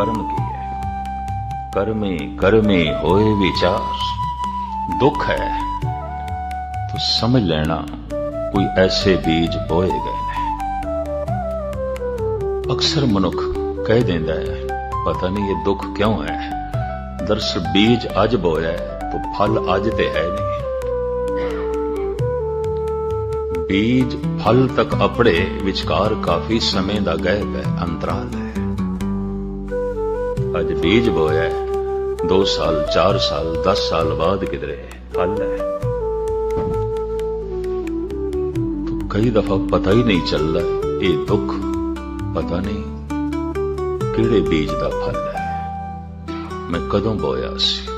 ਕਰਮ ਕੀ ਹੈ? ਕਰਮੇ ਕਰਮੇ ਹੋਏ ਵਿਚਾਰ। ਦੁੱਖ ਹੈ, ਤੂੰ ਸਮਝ ਲੈਣਾ ਕੋਈ ਐਸੇ ਬੀਜ ਬੋਏ ਗਏ ਨੇ। ਅਕਸਰ ਮਨੁੱਖ ਕਹਿ ਦਿੰਦਾ ਹੈ, ਪਤਾ ਨਹੀਂ ਇਹ ਦੁੱਖ ਕਿਉਂ ਹੈ। ਦਰਸ ਬੀਜ ਅੱਜ ਬੋਇਆ ਹੈ, ਤਾਂ ਫਲ ਅੱਜ ਤੇ ਹੈ ਨਹੀਂ। ਬੀਜ ਫਲ ਤੱਕ ਅਪੜੇ ਵਿਚਕਾਰ ਕਾਫੀ ਸਮੇਂ ਦਾ ਗੈਪ ਹੈ, ਅੰਤਰਾਲ ਹੈ। ਅੱਜ ਬੀਜ ਬੋਇਆ ਹੈ। 2 ਸਾਲ 4 ਸਾਲ 10 ਸਾਲ ਬਾਅਦ ਕਿਧਰੇ ਫਲ ਹੈ। तो ਕਈ ਦਫਾ ਪਤਾ ਹੀ ਨਹੀਂ ਚੱਲਦਾ, ਇਹ ਦੁੱਖ ਪਤਾ ਨਹੀਂ ਕਿਹੜੇ ਬੀਜ ਦਾ ਫਲ ਹੈ। ਮੈਂ ਕਦੋਂ ਬੋਇਆ ਸੀ?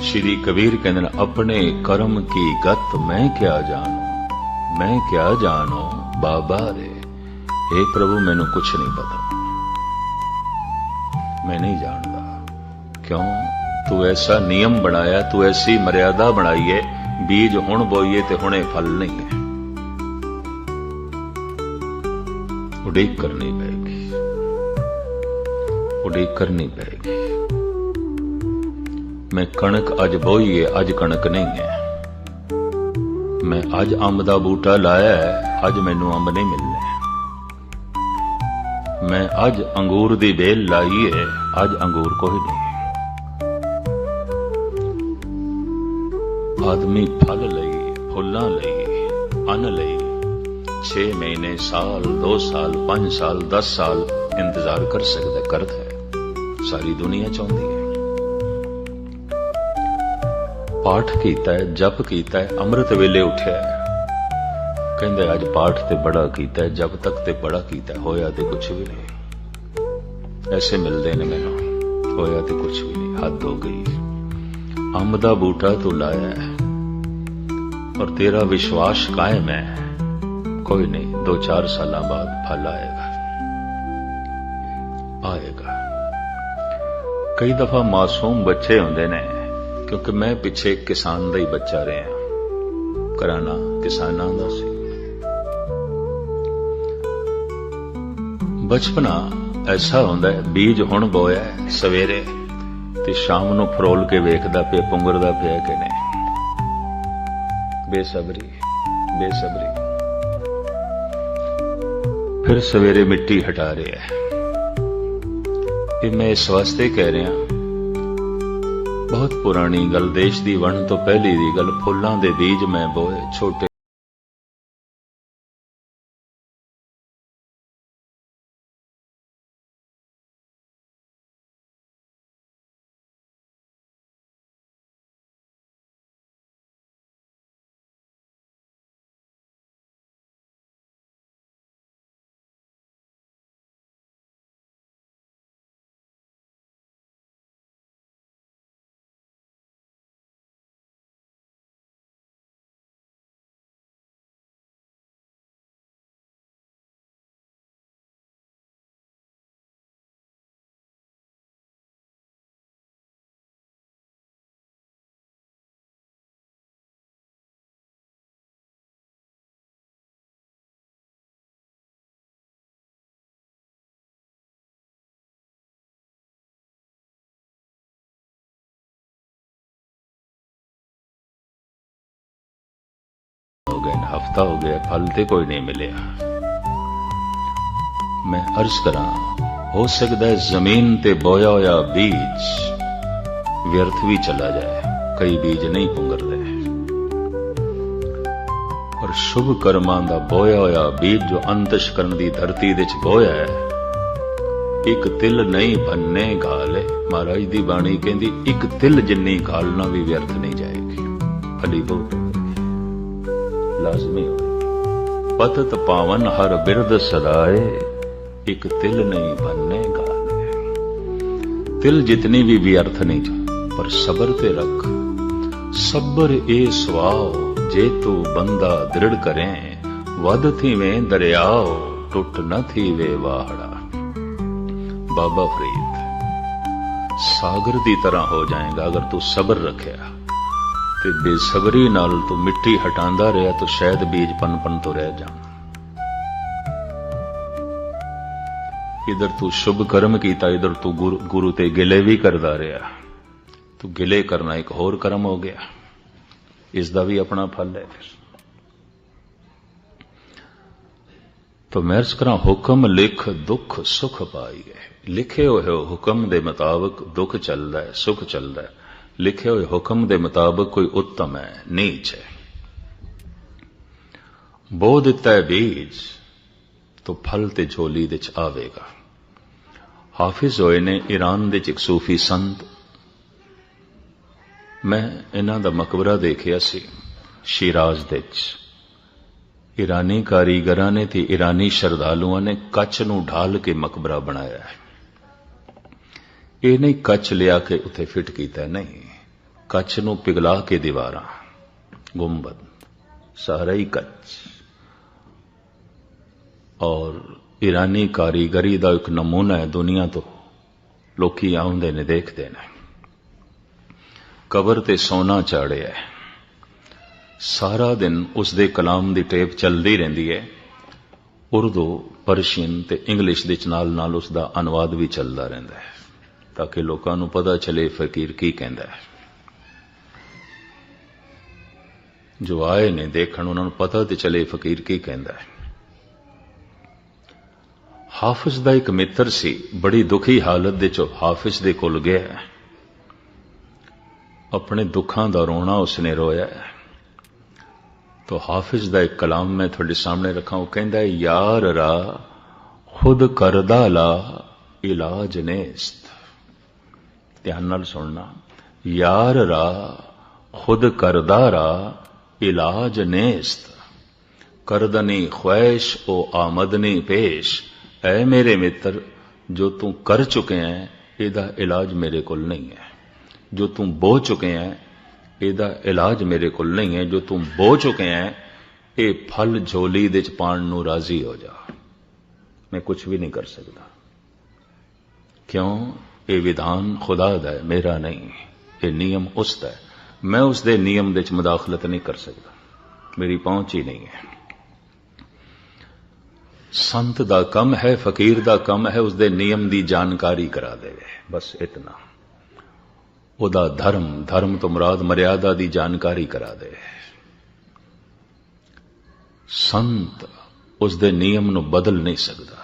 ਸ਼੍ਰੀ ਕਬੀਰ ਕਹਿੰਦੇ ਨੇ, ਆਪਣੇ ਕਰਮ ਕੀ ਗਤ ਮੈਂ ਕਿਆ ਜਾਣੂ? ਮੈਂ ਕਿਆ ਜਾਣੂ? ਬਾਬਾ ਰੇ हे ਪ੍ਰਭੂ, ਮੈਨੂੰ ਕੁਝ ਨਹੀਂ ਪਤਾ। ਮੈਂ ਨਹੀਂ ਜਾਣਦਾ ਕਿਉਂ ਤੂੰ ਐਸਾ ਨਿਯਮ ਬਣਾਇਆ ਤੂੰ ਐਸੀ ਮਰਿਆਦਾ ਬਣਾਈ ਹੈ ਬੀਜ ਹੁਣ ਬੋਈਏ ਤੇ ਹੁਣੇ ਫਲ ਨਹੀਂ ਹੈ ਉਡੀਕ ਕਰਨੀ ਪਏਗੀ ਉਡੀਕ ਕਰਨੀ ਪਏਗੀ ਮੈਂ ਕਣਕ ਅੱਜ ਬੋਈਏ ਅੱਜ ਕਣਕ ਨਹੀਂ ਹੈ ਮੈਂ ਅੱਜ ਅੰਬ ਦਾ ਬੂਟਾ ਲਾਇਆ ਅੱਜ ਮੈਨੂੰ ਅੰਬ ਨਹੀਂ ਮਿਲਨੇ ਮੈਂ ਅੱਜ ਅੰਗੂਰ ਦੀ ਵੇਲ ਲਾਈ ਹੈ ਅੱਜ ਅੰਗੂਰ ਕੋਈ ਨਹੀਂ। ਆਦਮੀ ਫਲ ਲਈ, ਫੁੱਲਾਂ ਲਈ, ਅੰਨ ਲਈ। 6 ਮਹੀਨੇ ਸਾਲ 2 ਸਾਲ 5 ਸਾਲ 10 ਸਾਲ ਇੰਤਜ਼ਾਰ ਕਰ ਸਕਦਾ, ਕਰਦਾ ਹੈ। ਸਾਰੀ ਦੁਨੀਆ ਚਾਹੁੰਦੀ ਹੈ। ਪਾਠ ਕੀਤਾ ਹੈ, ਜਪ ਕੀਤਾ ਹੈ, ਅੰਮ੍ਰਿਤ ਵੇਲੇ ਉੱਠਿਆ ਹੈ। ਕਹਿੰਦੇ ਅੱਜ ਪਾਠ ਤੇ ਬੜਾ ਕੀਤਾ ਜਬ ਤੱਕ ਤੇ ਬੜਾ ਕੀਤਾ ਹੋਇਆ ਤੇ ਕੁਝ ਵੀ ਨਹੀਂ। ਐਸੇ ਮਿਲਦੇ ਨੇ ਮੈਨੂੰ, ਹੋਇਆ ਤੇ ਕੁਝ ਵੀ ਨਹੀਂ, ਹੱਦ ਹੋ ਗਈ ਅੰਬ ਦਾ ਬੂਟਾ ਤੂੰ ਲਾਇਆ ਹੈ, ਔਰ ਤੇਰਾ ਵਿਸ਼ਵਾਸ ਕਾਇਮ ਹੈ। ਕੋਈ ਨਹੀਂ 2-4 ਸਾਲਾਂ ਬਾਅਦ ਫਲ ਆਏਗਾ। ਆਏਗਾ। ਕਈ ਦਫਾ ਮਾਸੂਮ ਬੱਚੇ ਹੁੰਦੇ ਨੇ, ਕਿਉਂਕਿ ਮੈਂ ਪਿੱਛੇ ਕਿਸਾਨ ਦਾ ਹੀ ਬੱਚਾ ਰਿਹਾ। ਕਰਾਣਾ ਕਿਸਾਨਾਂ ਦਾ ਸੀ। ਬਚਪਨਾ ਐਸਾ ਹੁੰਦਾ ਹੈ, ਬੀਜ ਹੁਣ ਬੋਇਆ ਹੈ ਸਵੇਰੇ ਤੇ ਸ਼ਾਮ ਨੂੰ ਫਰੋਲ ਕੇ ਵੇਖਦਾ ਪਿਆ, ਪੁੰਗਰਦਾ ਪਿਆ ਕਿ ਨਹੀਂ। ਬੇਸਬਰੀ ਬੇਸਬਰੀ। ਫਿਰ ਸਵੇਰੇ ਮਿੱਟੀ ਹਟਾ ਰਿਹਾ ਹੈ। ਇਹ ਮੈਂ ਇਸ ਵਾਸਤੇ ਕਹਿ ਰਿਹਾ ਬਹੁਤ ਪੁਰਾਣੀ ਗੱਲ, ਦੇਸ਼ ਦੀ ਵੰਡ ਤੋਂ ਪਹਿਲੀ ਦੀ ਗੱਲ, ਫੁੱਲਾਂ ਦੇ ਬੀਜ ਮੈਂ ਬੋਏ, ਛੋਟੇ ਹੋ ਗਏ, ਹਫਤਾ ਹੋ ਗਿਆ, ਫਲ ਤੇ ਕੋਈ ਨਹੀਂ ਮਿਲਿਆ। ਮੈਂ ਅਰਜ਼ ਕਰਾਂ, ਹੋ ਸਕਦਾ ਹੈ ਜ਼ਮੀਨ ਤੇ ਬੋਇਆ ਹੋਇਆ ਬੀਜ ਵਿਅਰਥ ਵੀ ਚਲਾ ਜਾਏ, ਕਈ ਬੀਜ ਨਹੀਂ ਪੁੰਗਰਦੇ। ਪਰ ਸ਼ੁਭ ਕਰਮਾਂ ਦਾ ਬੋਇਆ ਹੋਇਆ ਬੀਜ ਜੋ ਅੰਤਸ਼ ਕਰਨ ਦੀ ਧਰਤੀ ਦੇ ਵਿੱਚ ਬੋਇਆ ਹੈ, ਇੱਕ ਤਿਲ ਨਹੀਂ ਬੰਨੇ ਗਾਲੇ ਮਹਾਰਾਜ ਦੀ ਬਾਣੀ ਕਹਿੰਦੀ, ਇੱਕ ਤਿਲ ਜਿੰਨੀ ਗਾਲਣਾ ਵੀ ਵਿਅਰਥ ਨਹੀਂ ਜਾਏਗੀ। ਭਲੀ ਬਹੁਤ ਲਾਜ਼ਮੀ ਹੋਵੇ। ਪਤਤ ਪਾਵਨ ਹਰ ਬਿਰਦ ਸਦਾਏ, ਇੱਕ ਤਿਲ ਨਹੀਂ ਬੰਨੇ ਗਾਲੇ। ਤਿਲ ਜਿਤਨੀ ਵੀ ਵਿਅਰਥ ਨਹੀਂ ਜਾ ਪਰ ਸਬਰ ਤੇ ਰੱਖ। ਸਬਰ ਇਹ ਸਵਾਉ ਜੇ ਤੂੰ ਬੰਦਾ ਦ੍ਰਿੜ ਕਰੇ ਵਦ ਥੀਵੇਂ ਦਰਿਆਓ ਟੁੱਟ ਨ ਥੀਵੇ ਵਾਹੜਾ। ਬਾਬਾ ਫਰੀਦ, ਸਾਗਰ ਦੀ ਤਰ੍ਹਾਂ ਹੋ ਜਾਏਗਾ ਅਗਰ ਤੂੰ ਸਬਰ ਰੱਖਿਆ। ਤੇ ਬੇਸਬਰੀ ਨਾਲ ਤੂੰ ਮਿੱਟੀ ਹਟਾਉਂਦਾ ਰਿਹਾ ਤਾਂ ਸ਼ਾਇਦ ਬੀਜ ਪਨਪਨ ਤੋਂ ਰਹਿ ਜਾਣ। ਇਧਰ ਤੂੰ ਸ਼ੁਭ ਕਰਮ ਕੀਤਾ, ਇਧਰ ਤੂੰ ਗੁਰੂ- ਤੇ ਗਿਲੇ ਵੀ ਕਰਦਾ ਰਿਹਾ। ਤੂੰ ਗਿਲੇ ਕਰਨਾ ਇੱਕ ਹੋਰ ਕਰਮ ਹੋ ਗਿਆ। ਇਸ ਦਾ ਵੀ ਆਪਣਾ ਫਲ ਹੈ ਫਿਰ। ਤੋ ਮਰਸ ਕਰਾਂ, ਹੁਕਮ ਲਿਖ, ਦੁੱਖ ਸੁਖ ਪਾਈਏ। ਲਿਖੇ ਹੋਏ ਹੁਕਮ ਦੇ ਮੁਤਾਬਕ ਦੁੱਖ ਚੱਲਦਾ ਹੈ, ਸੁਖ ਚੱਲਦਾ ਹੈ। ਲਿਖੇ ਹੋਏ ਹੁਕਮ ਦੇ ਮੁਤਾਬਕ ਕੋਈ ਉੱਤਮ ਹੈ, ਨੀਚ ਹੈ। ਬੋ ਦਿੱਤਾ ਹੈ ਬੀਜ, ਤੋ ਫਲ ਤੇ ਝੋਲੀ ਦੇ ਆਵੇਗਾ। ਹਾਫਿਜ਼ ਹੋਏ ਨੇ ਈਰਾਨ ਦੇ ਚ ਇੱਕ ਸੂਫੀ ਸੰਤ। ਮੈਂ ਇਹਨਾਂ ਦਾ ਮਕਬਰਾ ਦੇਖਿਆ ਸੀ, ਸ਼ਿਰਾਜ਼ ਦੇ ਚ। ਈਰਾਨੀ ਕਾਰੀਗਰਾਂ ਨੇ ਤੇ ਈਰਾਨੀ ਸ਼ਰਧਾਲੂਆਂ ਨੇ ਕੱਚ ਨੂੰ ਢਾਲ ਕੇ ਮਕਬਰਾ ਬਣਾਇਆ ਹੈ। ਇਹ ਨਹੀਂ ਕੱਚ ਲਿਆ ਕੇ ਉੱਥੇ ਫਿੱਟ ਕੀਤਾ, ਨਹੀਂ। ਕੱਚ ਨੂੰ ਪਿਘਲਾ ਕੇ ਦੀਵਾਰਾਂ, ਗੁੰਬਦ, ਸਾਰਾ ਹੀ ਕੱਚ। ਔਰ ਈਰਾਨੀ ਕਾਰੀਗਰੀ ਦਾ ਇੱਕ ਨਮੂਨਾ ਹੈ ਦੁਨੀਆ ਤੋਂ। ਲੋਕੀ ਆਉਂਦੇ ਨੇ, ਦੇਖਦੇ ਨੇ। ਕਬਰ ਤੇ ਸੋਨਾ ਚਾੜਿਆ ਹੈ। ਸਾਰਾ ਦਿਨ ਉਸ ਦੇ ਕਲਾਮ ਦੀ ਟੇਪ ਚੱਲਦੀ ਰਹਿੰਦੀ ਹੈ। ਉਰਦੂ, ਪਰਸ਼ੀਅਨ ਤੇ ਇੰਗਲਿਸ਼ ਦੇ ਨਾਲ ਨਾਲ ਉਸ ਦਾ ਅਨੁਵਾਦ ਵੀ ਚੱਲਦਾ ਰਹਿੰਦਾ ਹੈ। ਤਾਂ ਕਿ ਲੋਕਾਂ ਨੂੰ ਪਤਾ ਚਲੇ ਫਕੀਰ ਕੀ ਕਹਿੰਦਾ ਹੈ। ਜੋ ਆਏ ਨੇ ਦੇਖਣ, ਉਹਨਾਂ ਨੂੰ ਪਤਾ ਤੇ ਚਲੇ ਫਕੀਰ ਕੀ ਕਹਿੰਦਾ ਹੈ। ਹਾਫਿਜ਼ ਦਾ ਇੱਕ ਮਿੱਤਰ ਸੀ, ਬੜੀ ਦੁਖੀ ਹਾਲਤ ਦੇ ਚ ਹਾਫਿਜ਼ ਦੇ ਕੋਲ ਗਿਆ ਆਪਣੇ ਦੁੱਖਾਂ ਦਾ ਰੋਣਾ ਉਸਨੇ ਰੋਇਆ ਤੋ ਹਾਫਿਜ਼ ਦਾ ਇੱਕ ਕਲਾਮ ਮੈਂ ਤੁਹਾਡੇ ਸਾਹਮਣੇ ਰੱਖਾਂ, ਉਹ ਕਹਿੰਦਾ ਯਾਰ ਰਾ, ਖੁਦ ਕਰਦਾ ਲਾ, ਇਲਾਜ ਨੇਸਤ ਧਿਆਨ ਨਾਲ ਸੁਣਨਾ। ਯਾਰ ਰਾ, ਖੁਦ ਕਰਦਾ ਰਾ, ਇਲਾਜ ਨੇਸਤ। ਕਰਦਨੀ ਖੁਆਇਸ਼ ਉਹ ਆਮਦਨੀ ਪੇਸ਼। ਐ ਮੇਰੇ ਮਿੱਤਰ, ਜੋ ਤੂੰ ਕਰ ਚੁੱਕੇ ਹੈ ਇਹਦਾ ਇਲਾਜ ਮੇਰੇ ਕੋਲ ਨਹੀਂ ਹੈ ਜੋ ਤੂੰ ਬੋ ਚੁੱਕੇ ਹੈ ਇਹਦਾ ਇਲਾਜ ਮੇਰੇ ਕੋਲ ਨਹੀਂ ਹੈ ਜੋ ਤੂੰ ਬੋ ਚੁੱਕੇ ਹੈ ਇਹ ਫਲ ਝੋਲੀ ਦੇ ਚ ਪਾਣ ਨੂੰ ਰਾਜ਼ੀ ਹੋ ਜਾ। ਮੈਂ ਕੁਝ ਵੀ ਨਹੀਂ ਕਰ ਸਕਦਾ। ਕਿਉਂ? ਇਹ ਵਿਧਾਨ ਖੁਦਾ ਦਾ ਹੈ, ਮੇਰਾ ਨਹੀਂ, ਇਹ ਨਿਯਮ ਉਸ ਦਾ ਹੈ। ਮੈਂ ਉਸ ਦੇ ਨਿਯਮ ਦੇ ਚ ਮਦਾਖਲਤ ਨਹੀਂ ਕਰ ਸਕਦਾ। ਮੇਰੀ ਪਹੁੰਚ ਹੀ ਨਹੀਂ ਹੈ। ਸੰਤ ਦਾ ਕੰਮ ਹੈ, ਫਕੀਰ ਦਾ ਕੰਮ ਹੈ, ਉਸ ਦੇ ਨਿਯਮ ਦੀ ਜਾਣਕਾਰੀ ਕਰਾ ਦੇਵੇ। ਬਸ ਇਤਨਾ। ਉਹਦਾ ਧਰਮ ਧਰਮ ਤੋਂ ਮੁਰਾਦ ਮਰਿਆਦਾ ਦੀ ਜਾਣਕਾਰੀ ਕਰਾ ਦੇ। ਸੰਤ ਉਸ ਦੇ ਨਿਯਮ ਨੂੰ ਬਦਲ ਨਹੀਂ ਸਕਦਾ।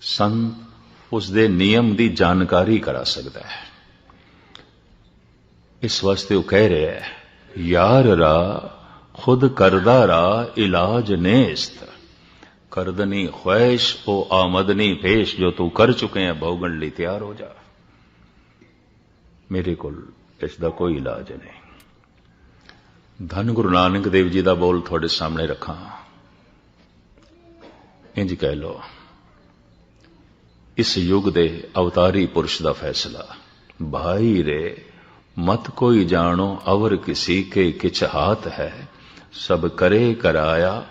ਸੰਤ ਉਸ ਦੇ ਨਿਯਮ ਦੀ ਜਾਣਕਾਰੀ ਕਰਾ ਸਕਦਾ ਹੈ। ਇਸ ਵਾਸਤੇ ਉਹ ਕਹਿ ਰਿਹਾ ਹੈ, ਯਾਰ ਰਾ, ਖੁਦ ਕਰਦਾ ਰਾ, ਇਲਾਜ ਨੇਸਤ। ਕਰਦਨੀ ਖੁਆਇਸ਼, ਉਹ ਆਮਦਨੀ ਪੇਸ਼ ਜੋ ਤੂੰ ਕਰ ਚੁਕੇ ਹੈ ਭੋਗਣ ਲਈ ਤਿਆਰ ਹੋ ਜਾ। ਮੇਰੇ ਕੋਲ ਇਸ ਦਾ ਕੋਈ ਇਲਾਜ ਨਹੀਂ। ਧੰਨ ਗੁਰੂ ਨਾਨਕ ਦੇਵ ਜੀ ਦਾ ਬੋਲ ਤੁਹਾਡੇ ਸਾਹਮਣੇ ਰੱਖਾਂ। ਇੰਜ ਕਹਿ ਲੋ ਇਸ ਯੁੱਗ ਦੇ ਅਵਤਾਰੀ ਪੁਰਸ਼ ਦਾ ਫੈਸਲਾ ਭਾਈ ਰੇ ਮਤ ਕੋਈ ਜਾਣੋ ਅਵਰ ਕਿਸੀ ਕੇ ਕਿਛ ਹਾਥ ਹੈ ਸਭ ਕਰੇ ਕਰਾਇਆ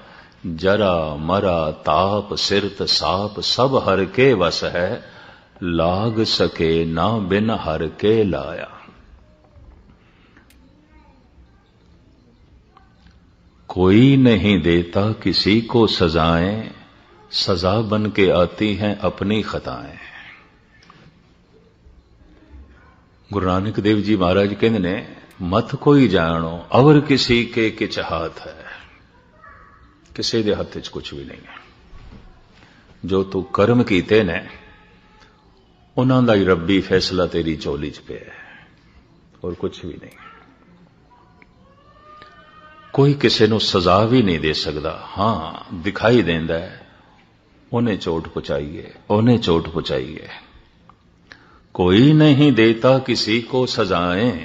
ਜਰਾ ਮਰਾ ਤਾਪ ਸਿਰਤ ਸਾਪ ਸਭ ਹਰ ਕੇ ਵਸ ਹੈ ਲਾਗ ਸਕੇ ਨਾ ਬਿਨ ਹਰ ਕੇ ਲਾਇਆ कोई नहीं देता किसी को सजाएं सजा बन के आती हैं अपनी खताएं ਗੁਰੂ ਨਾਨਕ ਦੇਵ ਜੀ ਮਹਾਰਾਜ ਕਹਿੰਦੇ ਨੇ ਮਤ ਕੋਈ ਜਾਣੋ ਅਵਰ ਕਿਸੇ ਕੇ ਕਿਛ ਹਾਥ ਹੈ ਕਿਸੇ ਦੇ ਹੱਥ 'ਚ ਕੁਝ ਵੀ ਨਹੀਂ ਹੈ ਜੋ ਤੂੰ ਕਰਮ ਕੀਤੇ ਨੇ ਉਹਨਾਂ ਦਾ ਹੀ ਰੱਬੀ ਫੈਸਲਾ ਤੇਰੀ ਝੋਲੀ 'ਚ ਪਿਆ ਹੈ ਹੋਰ ਕੁਝ ਵੀ ਨਹੀਂ ਕੋਈ ਕਿਸੇ ਨੂੰ ਸਜ਼ਾ ਵੀ ਨਹੀਂ ਦੇ ਸਕਦਾ ਹਾਂ ਦਿਖਾਈ ਦਿੰਦਾ ਹੈ ਉਹਨੇ ਚੋਟ ਪਹੁੰਚਾਈ ਹੈ ਉਹਨੇ ਚੋਟ ਪਹੁੰਚਾਈ ਹੈ कोई नहीं देता किसी को सजाएं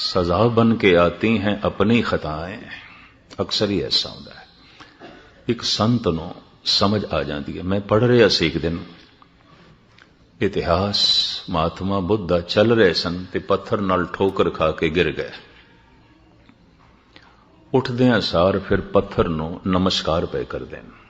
सजा बन के आती हैं अपनी खताएं ਅਕਸਰ ਹੀ ਐਸਾ ਹੁੰਦਾ ਹੈ ਇੱਕ ਸੰਤ ਨੂੰ ਸਮਝ ਆ ਜਾਂਦੀ ਹੈ ਮੈਂ ਪੜ ਰਿਹਾ ਸੀ ਇੱਕ ਦਿਨ ਇਤਿਹਾਸ ਮਹਾਤਮਾ ਬੁੱਧਾ ਚੱਲ ਰਹੇ ਸਨ ਤੇ ਪੱਥਰ ਨਾਲ ਠੋਕਰ ਖਾ ਕੇ ਗਿਰ ਗਏ ਉੱਠਦਿਆਂ ਸਾਰ ਫਿਰ ਪੱਥਰ ਨੂੰ ਨਮਸਕਾਰ ਪਏ ਕਰਦੇ ਨੇ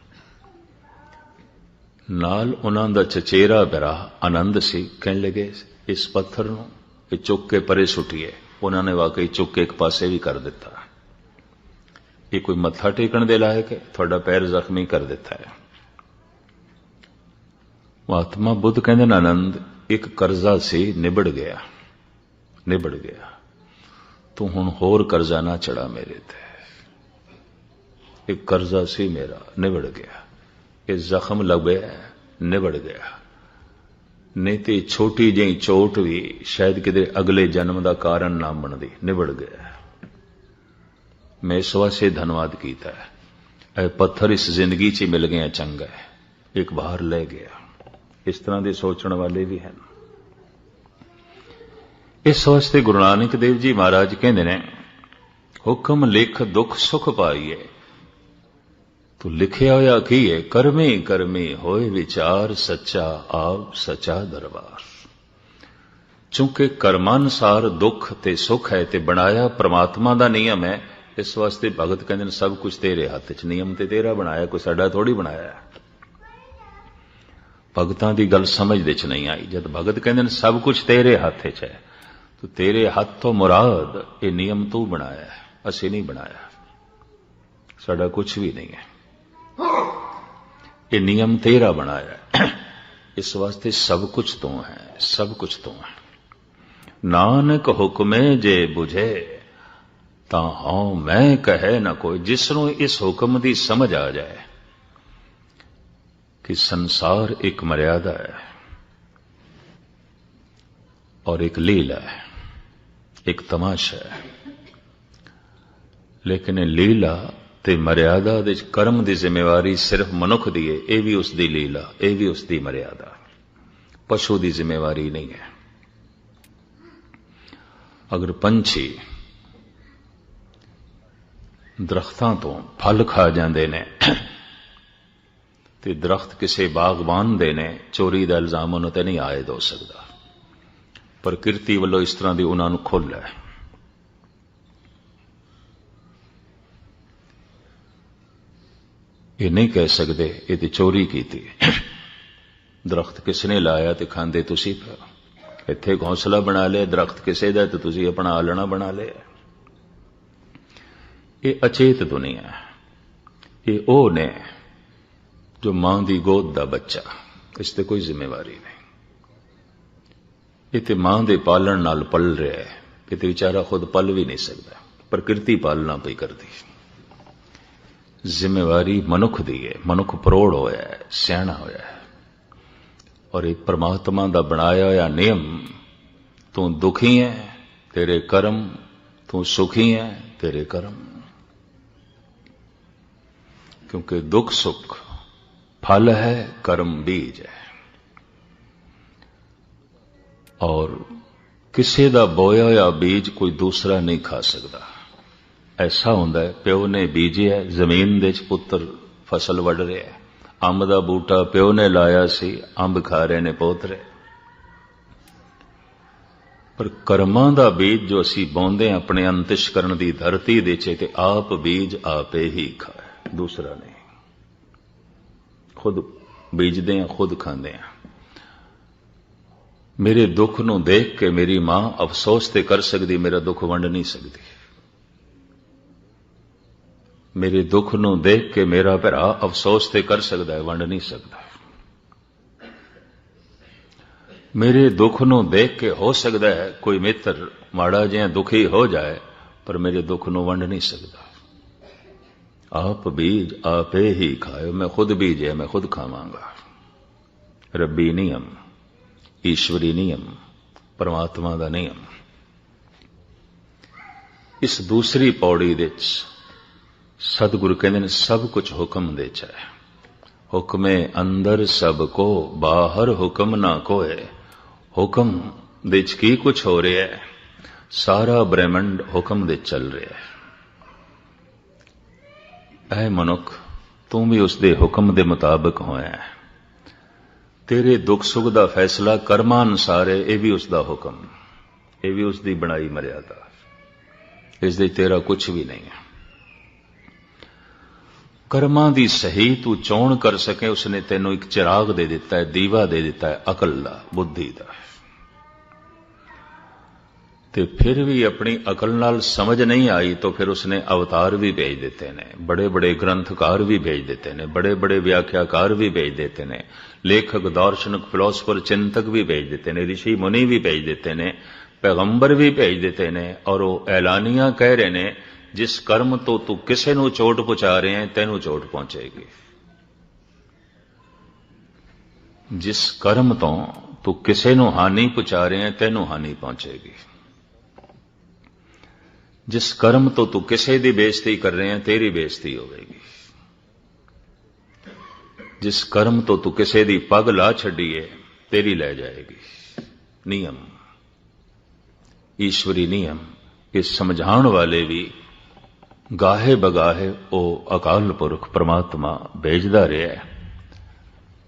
ਨਾਲ ਉਹਨਾਂ ਦਾ ਚਚੇਰਾ ਬਰਾ ਆਨੰਦ ਸੀ, ਕਹਿਣ ਲੱਗੇ, ਇਸ ਪੱਥਰ ਨੂੰ ਇਹ ਚੁੱਕ ਕੇ ਪਰੇ ਸੁੱਟੀਏ। ਉਹਨਾਂ ਨੇ ਵਾਕਈ ਚੁੱਕ ਕੇ ਇੱਕ ਪਾਸੇ ਵੀ ਕਰ ਦਿੱਤਾ ਇਹ ਕੋਈ ਮੱਥਾ ਟੇਕਣ ਦੇ ਲਾਇਕ ਹੈ? ਤੁਹਾਡਾ ਪੈਰ ਜ਼ਖਮੀ ਕਰ ਦਿੱਤਾ ਹੈ। ਮਹਾਤਮਾ ਬੁੱਧ ਕਹਿੰਦੇ ਨੇ, ਆਨੰਦ, ਇੱਕ ਕਰਜ਼ਾ ਸੀ, ਨਿਬੜ ਗਿਆ। ਨਿਬੜ ਗਿਆ। ਤੂੰ ਹੁਣ ਹੋਰ ਕਰਜ਼ਾ ਨਾ ਚੜਾ ਮੇਰੇ ਤੇ। ਇੱਕ ਕਰਜ਼ਾ ਸੀ ਮੇਰਾ, ਨਿਬੜ ਗਿਆ। ਇਹ ਜ਼ਖਮ ਲੱਗਿਆ ਨਿਬੜ ਗਿਆ। ਨਹੀਂ ਤੇ ਛੋਟੀ ਜਿਹੀ ਚੋਟ ਵੀ ਸ਼ਾਇਦ ਕਿਤੇ ਅਗਲੇ ਜਨਮ ਦਾ ਕਾਰਨ ਨਾ ਬਣਦੀ, ਨਿਬੜ ਗਿਆ। ਮੈਂ ਇਸ ਵਾਸਤੇ ਧੰਨਵਾਦ ਕੀਤਾ। ਹੈ ਇਹ ਪੱਥਰ ਇਸ ਜ਼ਿੰਦਗੀ 'ਚ ਹੀ ਮਿਲ ਗਿਆ, ਚੰਗਾ ਹੈ। ਇੱਕ ਬਾਹਰ ਲੈ ਗਿਆ। ਇਸ ਤਰ੍ਹਾਂ ਦੇ ਸੋਚਣ ਵਾਲੇ ਵੀ ਹਨ। ਇਸ ਵਾਸਤੇ ਗੁਰੂ ਨਾਨਕ ਦੇਵ ਜੀ ਮਹਾਰਾਜ ਕਹਿੰਦੇ ਨੇ, ਹੁਕਮ ਲਿਖ ਦੁੱਖ ਸੁਖ ਪਾਈਏ ਤੂੰ ਲਿਖਿਆ ਹੋਇਆ ਕੀ ਹੈ ਕਰਮੇ ਕਰਮੇ ਹੋਏ ਵਿਚਾਰ, ਸੱਚਾ ਆਪ, ਸੱਚਾ ਦਰਬਾਰ। ਚੂੰਕਿ ਕਰਮਾਨੁਸਾਰ ਦੁੱਖ ਤੇ ਸੁਖ ਹੈ ਤੇ ਬਣਾਇਆ ਪ੍ਰਮਾਤਮਾ ਦਾ ਨਿਯਮ ਹੈ, ਇਸ ਵਾਸਤੇ ਭਗਤ ਕਹਿੰਦੇ ਨੇ, ਸਭ ਕੁਝ ਤੇਰੇ ਹੱਥ 'ਚ ਨਿਯਮ ਤੇ ਤੇਰਾ ਬਣਾਇਆ, ਕੋਈ ਸਾਡਾ ਥੋੜੀ ਬਣਾਇਆ। ਭਗਤਾਂ ਦੀ ਗੱਲ ਸਮਝ ਦੇ ਚ ਨਹੀਂ ਆਈ। ਜਦ ਭਗਤ ਕਹਿੰਦੇ ਨੇ, ਸਭ ਕੁਝ ਤੇਰੇ ਹੱਥ 'ਚ ਹੈ, ਤੋ ਤੇਰੇ ਹੱਥ ਤੋਂ ਮੁਰਾਦ, ਇਹ ਨਿਯਮ ਤੂੰ ਬਣਾਇਆ ਅਸੀਂ ਨਹੀਂ ਬਣਾਇਆ। ਸਾਡਾ ਕੁਝ ਵੀ ਨਹੀਂ ਹੈ। ਇਹ ਨਿਯਮ ਤੇਰਾ ਬਣਾਇਆ ਹੈ ਇਸ ਵਾਸਤੇ ਸਭ ਕੁਝ ਤੋਂ ਹੈ ਸਭ ਕੁਝ ਤੋਂ ਹੈ ਨਾਨਕ ਹੁਕਮੇ ਜੇ 부ਝੇ ਤਾਂ ਹਉ ਮੈਂ ਕਹੇ ਨਾ ਕੋਈ ਜਿਸ ਨੂੰ ਇਸ ਹੁਕਮ ਦੀ ਸਮਝ ਆ ਜਾਏ ਕਿ ਸੰਸਾਰ ਇੱਕ ਮਰਿਆਦਾ ਹੈ ਔਰ ਇੱਕ ਲੀਲਾ ਹੈ ਇੱਕ ਤਮਾਸ਼ਾ ਹੈ ਲੇਕਿਨ ਇਹ ਲੀਲਾ ਤੇ ਮਰਿਆਦਾ ਦੇ ਕਰਮ ਦੀ ਜ਼ਿੰਮੇਵਾਰੀ ਸਿਰਫ ਮਨੁੱਖ ਦੀ ਹੈ ਇਹ ਵੀ ਉਸ ਦੀ ਲੀਲਾ, ਇਹ ਵੀ ਉਸ ਦੀ ਮਰਿਆਦਾ। ਪਸ਼ੂ ਦੀ ਜ਼ਿੰਮੇਵਾਰੀ ਨਹੀਂ ਹੈ। ਅਗਰ ਪੰਛੀ ਦਰਖਤਾਂ ਤੋਂ ਫਲ ਖਾ ਜਾਂਦੇ ਨੇ ਤੇ ਦਰਖਤ ਕਿਸੇ ਬਾਗਬਾਨ ਦੇ ਨੇ, ਚੋਰੀ ਦਾ ਇਲਜ਼ਾਮ ਉਹਨਾਂ ਤੇ ਨਹੀਂ ਆਇਦ ਹੋ ਸਕਦਾ। ਪ੍ਰਕਿਰਤੀ ਵੱਲੋਂ ਇਸ ਤਰ੍ਹਾਂ ਦੀ ਉਹਨਾਂ ਨੂੰ ਖੁੱਲ੍ਹ ਹੈ। ਇਹ ਨਹੀਂ ਕਹਿ ਸਕਦੇ, ਇਹ ਤੇ ਚੋਰੀ ਕੀਤੀ। ਦਰਖਤ ਕਿਸ ਨੇ ਲਾਇਆ ਤੇ ਖਾਂਦੇ ਤੁਸੀਂ ਇੱਥੇ ਘੌਂਸਲਾ ਬਣਾ ਲਿਆ, ਦਰਖਤ ਕਿਸੇ ਦਾ ਤੇ ਤੁਸੀਂ ਆਪਣਾ ਆਲਣਾ ਬਣਾ ਲਿਆ। ਇਹ ਅਚੇਤ ਦੁਨੀਆ ਇਹ ਉਹ ਨੇ ਜੋ ਮਾਂ ਦੀ ਗੋਦ ਦਾ ਬੱਚਾ, ਇਸ ਤੇ ਕੋਈ ਜ਼ਿੰਮੇਵਾਰੀ ਨਹੀਂ। ਇਹ ਤੇ ਮਾਂ ਦੇ ਪਾਲਣ ਨਾਲ ਪਲ ਰਿਹਾ ਹੈ। ਕਿਤੇ ਵਿਚਾਰਾ ਖੁਦ ਪਲ ਵੀ ਨਹੀਂ ਸਕਦਾ। ਪ੍ਰਕਿਰਤੀ ਪਾਲਣਾ ਪਈ ਕਰਦੀ। ਜ਼ਿੰਮੇਵਾਰੀ ਮਨੁੱਖ ਦੀ ਹੈ, ਮਨੁੱਖ ਪ੍ਰੋੜ ਹੋਇਆ ਹੈ, ਸਿਆਣਾ ਹੋਇਆ ਹੈ। ਔਰ ਇਹ ਪ੍ਰਮਾਤਮਾ ਦਾ ਬਣਾਇਆ ਹੋਇਆ ਨਿਯਮ, ਤੂੰ ਦੁਖੀ ਹੈ, ਤੇਰੇ ਕਰਮ, ਤੂੰ ਸੁਖੀ ਹੈ, ਤੇਰੇ ਕਰਮ। ਕਿਉਂਕਿ ਦੁੱਖ ਸੁਖ ਫਲ ਹੈ, ਕਰਮ ਬੀਜ ਹੈ। ਔਰ ਕਿਸੇ ਦਾ ਬੋਇਆ ਹੋਇਆ ਬੀਜ ਕੋਈ ਦੂਸਰਾ ਨਹੀਂ ਖਾ ਸਕਦਾ। ਐਸਾ ਹੁੰਦਾ ਹੈ, ਪਿਓ ਨੇ ਬੀਜਿਆ, ਜ਼ਮੀਨ ਦੇ ਵਿੱਚ ਪੁੱਤਰ ਫਸਲ ਵੱਢ ਰਿਹਾ ਅੰਬ ਦਾ ਬੂਟਾ ਪਿਓ ਨੇ ਲਾਇਆ ਸੀ, ਅੰਬ ਖਾ ਰਹੇ ਨੇ ਪੋਤਰੇ ਪਰ ਕਰਮਾਂ ਦਾ ਬੀਜ ਜੋ ਅਸੀਂ ਬੋਂਦੇ ਆਪਣੇ ਅੰਤਿਸ਼ ਕਰਨ ਦੀ ਧਰਤੀ ਦੇ ਚ ਤੇ ਆਪ ਬੀਜ ਆਪੇ ਹੀ ਖਾਏ। ਦੂਸਰਾ ਨਹੀਂ। ਖੁਦ ਬੀਜਦੇ ਆ ਖੁਦ ਖਾਂਦੇ ਆ ਮੇਰੇ ਦੁੱਖ ਨੂੰ ਦੇਖ ਕੇ ਮੇਰੀ ਮਾਂ ਅਫਸੋਸ ਤੇ ਕਰ ਸਕਦੀ, ਮੇਰਾ ਦੁੱਖ ਵੰਡ ਨਹੀਂ ਸਕਦੀ। ਮੇਰੇ ਦੁੱਖ ਨੂੰ ਦੇਖ ਕੇ ਮੇਰਾ ਭਰਾ ਅਫਸੋਸ ਤੇ ਕਰ ਸਕਦਾ ਹੈ, ਵੰਡ ਨਹੀਂ ਸਕਦਾ। ਮੇਰੇ ਦੁੱਖ ਨੂੰ ਦੇਖ ਕੇ ਹੋ ਸਕਦਾ ਹੈ, ਕੋਈ ਮਿੱਤਰ ਮਾੜਾ ਜਿਹਾ ਦੁਖੀ ਹੋ ਜਾਏ, ਪਰ ਮੇਰੇ ਦੁੱਖ ਨੂੰ ਵੰਡ ਨਹੀਂ ਸਕਦਾ। ਆਪ ਬੀਜ ਆਪੇ ਹੀ ਖਾਇਓ, ਮੈਂ ਖੁਦ ਬੀਜੇ ਮੈਂ ਖੁਦ ਖਾਵਾਂਗਾ। ਰੱਬੀ ਨਿਯਮ, ਈਸ਼ਵਰੀ ਨਿਯਮ, ਪਰਮਾਤਮਾ ਦਾ ਨਿਯਮ। ਇਸ ਦੂਸਰੀ ਪੌੜੀ ਵਿੱਚ ਸਤਿਗੁਰੂ ਕਹਿੰਦੇ ਨੇ, ਸਭ ਕੁਝ ਹੁਕਮ ਦੇ ਚ ਹੈ। ਹੁਕਮੇ ਅੰਦਰ ਸਭ ਕੋ, ਬਾਹਰ ਹੁਕਮ ਨਾ ਕੋਏ। ਹੁਕਮ ਦੇ ਚ ਕੀ ਕੁਝ ਹੋ ਰਿਹਾ ਹੈ? ਸਾਰਾ ਬ੍ਰਹਿਮੰਡ ਹੁਕਮ ਦੇ ਚੱਲ ਰਿਹਾ ਹੈ। ਐ ਮਨੁੱਖ, ਤੂੰ ਵੀ ਉਸ ਦੇ ਹੁਕਮ ਦੇ ਮੁਤਾਬਕ ਹੋਇਆ ਹੈ। ਤੇਰੇ ਦੁੱਖ ਸੁੱਖ ਦਾ ਫੈਸਲਾ ਕਰਮਾਂ ਅਨੁਸਾਰ ਹੈ, ਇਹ ਵੀ ਉਸ ਦਾ ਹੁਕਮ। ਇਹ ਵੀ ਉਸ ਦੀ ਬਣਾਈ ਮਰਿਆਦਾ। ਇਸ ਦੇ ਤੇਰਾ ਕੁਝ ਵੀ ਨਹੀਂ ਹੈ। ਕਰਮਾਂ ਦੀ ਸਹੀ ਤੂੰ ਚੋਣ ਕਰ ਸਕੇ, ਉਸਨੇ ਤੈਨੂੰ ਇੱਕ ਚਿਰਾਗ ਦੇ ਦਿੱਤਾ ਹੈ, ਦੀਵਾ ਦੇ ਦਿੱਤਾ ਹੈ, ਅਕਲ ਦਾ, ਬੁੱਧੀ ਦਾ। ਤੇ ਫਿਰ ਵੀ ਆਪਣੀ ਅਕਲ ਨਾਲ ਸਮਝ ਨਹੀਂ ਆਈ, ਤਾਂ ਫਿਰ ਉਸਨੇ ਅਵਤਾਰ ਵੀ ਭੇਜ ਦਿੱਤੇ ਨੇ ਬੜੇ ਬੜੇ ਗ੍ਰੰਥਕਾਰ ਵੀ ਭੇਜ ਦਿੱਤੇ ਨੇ ਬੜੇ ਬੜੇ ਵਿਆਖਿਆਕਾਰ ਵੀ ਭੇਜ ਦਿੱਤੇ ਨੇ, ਲੇਖਕ, ਦਾਰਸ਼ਨਿਕ ਫਿਲਾਸਫਰ ਚਿੰਤਕ ਵੀ ਭੇਜ ਦਿੱਤੇ ਨੇ ઋષਿ ਮੁਨੀ ਵੀ ਭੇਜ ਦਿੱਤੇ ਨੇ, ਪੈਗੰਬਰ ਵੀ ਭੇਜ ਦਿੱਤੇ ਨੇ, ਔਰ ਉਹ ਐਲਾਨੀਆਂ ਕਹਿ ਰਹੇ ਨੇ ਜਿਸ ਕਰਮ ਤੋਂ ਤੂੰ ਕਿਸੇ ਨੂੰ ਚੋਟ ਪਹੁੰਚਾ ਰਿਹਾ ਹੈ, ਤੈਨੂੰ ਚੋਟ ਪਹੁੰਚੇਗੀ। ਜਿਸ ਕਰਮ ਤੋਂ ਤੂੰ ਕਿਸੇ ਨੂੰ ਹਾਨੀ ਪਹੁੰਚਾ ਰਿਹਾ ਹੈ, ਤੈਨੂੰ ਹਾਨੀ ਪਹੁੰਚੇਗੀ। ਜਿਸ ਕਰਮ ਤੋਂ ਤੂੰ ਕਿਸੇ ਦੀ ਬੇਇੱਜ਼ਤੀ ਕਰ ਰਿਹਾ ਹੈ, ਤੇਰੀ ਬੇਇੱਜ਼ਤੀ ਹੋਵੇਗੀ। ਜਿਸ ਕਰਮ ਤੋਂ ਤੂੰ ਕਿਸੇ ਦੀ ਪੱਗ ਲਾ ਛੱਡੀਏ ਤੇਰੀ ਲੈ ਜਾਏਗੀ। ਨਿਯਮ। ਈਸ਼ਵਰੀ ਨਿਯਮ ਇਹ ਸਮਝਾਉਣ ਵਾਲੇ ਵੀ ਗਾਹੇ ਬਗਾਹੇ ਉਹ ਅਕਾਲ ਪੁਰਖ ਪ੍ਰਮਾਤਮਾ ਭੇਜਦਾ ਰਿਹਾ ਹੈ।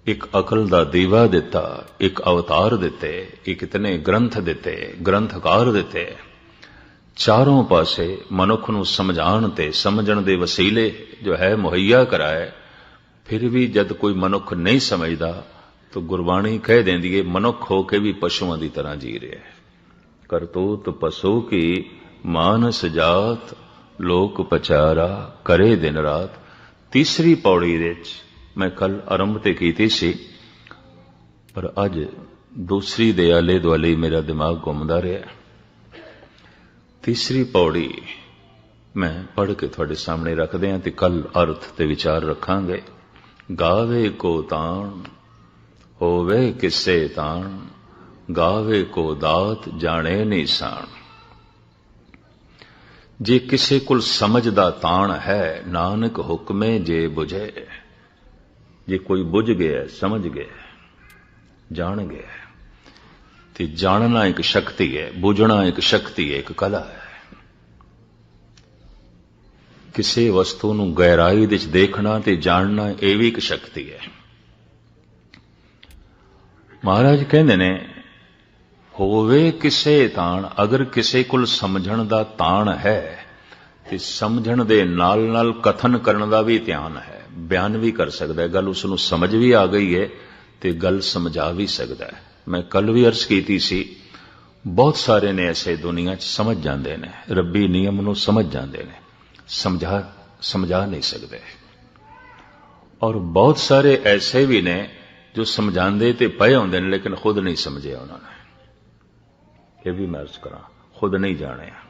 ਇੱਕ ਅਕਲ ਦਾ ਦੀਵਾ ਦਿੱਤਾ, ਇੱਕ ਅਵਤਾਰ ਦਿੱਤੇ, ਇੱਕ ਇਤਨੇ ਗ੍ਰੰਥ ਦਿੱਤੇ, ਗ੍ਰੰਥਕਾਰ ਦਿੱਤੇ। ਚਾਰੋਂ ਪਾਸੇ ਮਨੁੱਖ ਨੂੰ ਸਮਝਾਉਣ ਤੇ ਸਮਝਣ ਦੇ ਵਸੀਲੇ ਜੋ ਹੈ ਮੁਹੱਈਆ ਕਰਾਏ। ਫਿਰ ਵੀ ਜਦ ਕੋਈ ਮਨੁੱਖ ਨਹੀਂ ਸਮਝਦਾ, ਤਾਂ ਗੁਰਬਾਣੀ ਕਹਿ ਦਿੰਦੀ ਹੈ ਮਨੁੱਖ ਹੋ ਕੇ ਵੀ ਪਸ਼ੂਆਂ ਦੀ ਤਰ੍ਹਾਂ ਜੀ ਰਿਹਾ ਹੈ। ਕਰਤੂਤ ਪਸ਼ੂ ਕੀ ਮਾਨਸ ਜਾਤ ਲੋਕ ਪਚਾਰਾ ਕਰੇ ਦਿਨ ਰਾਤ। ਤੀਸਰੀ ਪੌੜੀ ਵਿੱਚ ਮੈਂ ਕੱਲ ਆਰੰਭ ਤੇ ਕੀਤੀ ਸੀ, ਪਰ ਅੱਜ ਦੂਸਰੀ ਦੇ ਆਲੇ ਦੁਆਲੇ ਮੇਰਾ ਦਿਮਾਗ ਘੁੰਮਦਾ ਰਿਹਾ। ਤੀਸਰੀ ਪੌੜੀ ਮੈਂ ਪੜ੍ਹ ਕੇ ਤੁਹਾਡੇ ਸਾਹਮਣੇ ਰੱਖਦੇ ਹਾਂ ਤੇ ਕੱਲ ਅਰਥ ਤੇ ਵਿਚਾਰ ਰੱਖਾਂਗੇ। ਗਾਵੇ ਕੋ ਤਾਣ, ਹੋਵੇ ਕਿਸੇ ਤਾਣ, ਗਾਵੇ ਕੋ ਦਾਤ ਜਾਣੇ ਨਿਸ਼ਾਨ ਜੇ ਕਿਸੇ ਕੋਲ ਸਮਝ ਦਾ ਤਾਣ ਹੈ, ਨਾਨਕ ਹੁਕਮੇ ਜੇ ਬੁਝੇ। ਜੇ ਕੋਈ ਬੁਝ ਗਿਆ, ਸਮਝ ਗਿਆ, ਜਾਣ ਗਿਆ, ਤੇ ਜਾਣਨਾ ਇੱਕ ਸ਼ਕਤੀ ਹੈ, ਬੁਝਣਾ ਇੱਕ ਸ਼ਕਤੀ ਹੈ, ਇੱਕ ਕਲਾ ਹੈ। ਕਿਸੇ ਵਸਤੂ ਨੂੰ ਗਹਿਰਾਈ ਵਿੱਚ ਦੇਖਣਾ ਤੇ ਜਾਣਨਾ ਇਹ ਵੀ ਇੱਕ ਸ਼ਕਤੀ ਹੈ। ਮਹਾਰਾਜ ਕਹਿੰਦੇ ਨੇ ਹੋਵੇ ਕਿਸੇ ਤਾਣ, ਅਗਰ ਕਿਸੇ ਕੋਲ ਸਮਝਣ ਦਾ ਤਾਣ ਹੈ, ਤੇ ਸਮਝਣ ਦੇ ਨਾਲ ਨਾਲ ਕਥਨ ਕਰਨ ਦਾ ਵੀ ਧਿਆਨ ਹੈ, ਬਿਆਨ ਵੀ ਕਰ ਸਕਦਾ ਹੈ, ਗੱਲ ਉਸ ਨੂੰ ਸਮਝ ਵੀ ਆ ਗਈ ਹੈ, ਤੇ ਗੱਲ ਸਮਝਾ ਵੀ ਸਕਦਾ ਹੈ। ਮੈਂ ਕੱਲ ਵੀ ਅਰਜ਼ ਕੀਤੀ ਸੀ, ਬਹੁਤ ਸਾਰੇ ਨੇ ਐਸੇ ਦੁਨੀਆ 'ਚ ਸਮਝ ਜਾਂਦੇ ਨੇ, ਰੱਬੀ ਨਿਯਮ ਨੂੰ ਸਮਝ ਜਾਂਦੇ ਨੇ, ਸਮਝਾ ਸਮਝਾ ਨਹੀਂ ਸਕਦੇ। ਔਰ ਬਹੁਤ ਸਾਰੇ ਐਸੇ ਵੀ ਨੇ ਜੋ ਸਮਝਾਉਂਦੇ ਤੇ ਪਏ ਹੁੰਦੇ ਨੇ, ਲੇਕਿਨ ਖੁਦ ਨਹੀਂ ਸਮਝਿਆ ਉਹਨਾਂ ਨੇ। ਇਹ ਵੀ ਮੈਂ ਅਰਜ਼ ਕਰਾਂ ਖੁਦ ਨਹੀਂ ਜਾਣਿਆ